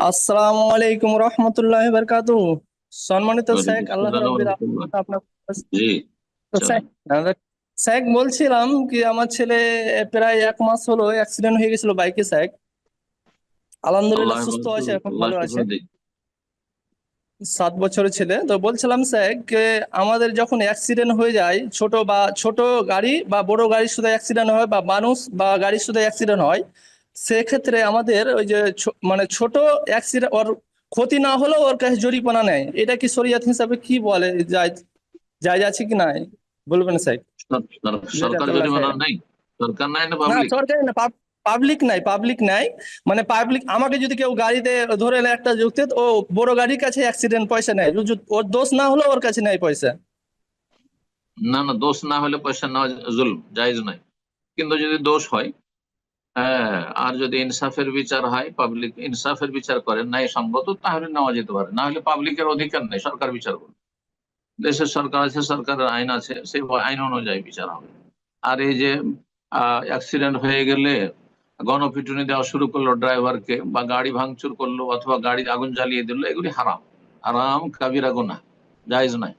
আসসালামু আলাইকুম রহমতুল্লাহ বারকাতু সম্মানিত শেখ আল্লাহ আপনার শেখ বলছিলাম কি আমার ছেলে প্রায় এক মাস হলো অ্যাক্সিডেন্ট হয়ে গেছিল বাইকে শেখ। আলহামদুলিল্লাহ সুস্থ আছে এখন ভালো আছে। সাত বছরের ছেলে। তো বলছিলাম স্যার যে আমাদের যখন অ্যাক্সিডেন্ট হয়ে যায় ছোট বা ছোট গাড়ি বা বড় গাড়ির শুধু অ্যাক্সিডেন্ট হয় বা মানুষ বা গাড়ির শুধু অ্যাক্সিডেন্ট হয় সেক্ষেত্রে আমাদের ওই যে মানে ছোট অ্যাক্সিডেন্ট ওর ক্ষতি না হলেও ওর কাছে জরিমানা নেয়। এটা কি শরিয়াত হিসাবে কি বলে? যায় যায় আছে কি নাই? বলবেন স্যার সর- সর- সরকার জরিমানা নাই? সরকার নাই না না পাবলিক সরকারি না পাবলিক নাই পাবলিক নাই। মানে পাবলিক আমাকে যদি কেউ গাড়িতে ধরে এলো একটা যুক্তি ও বড় গাড়ির কাছে অ্যাক্সিডেন্ট পয়সা নেয়। ওর দোষ না হলেও ওর কাছে নেয় পয়সা। না না দোষ না হলে পয়সা নেওয়া জুল জায়েজ নাই। কিন্তু যদি দোষ হয় হ্যাঁ আর যদি ইনসাফের বিচার হয় পাবলিক ইনসাফের বিচার করে নাই সম্মত তাহলে নেওয়া যেতে পারে। না হলে পাবলিকের অধিকার নেই, সরকার বিচার করবে। দেশের সরকার আছে, সরকারের আইন আছে, সেই আইন অনুযায়ী বিচার হবে। আর এই যে অ্যাক্সিডেন্ট হয়ে গেলে গণপিটুনি দেওয়া শুরু করল ড্রাইভারকে বা গাড়ি ভাঙচুর করল, অথবা গাড়ি আগুন জ্বালিয়ে দিল, এগুলি হারাম। হারাম, কাবিরা গুনাহ, জায়েজ নাই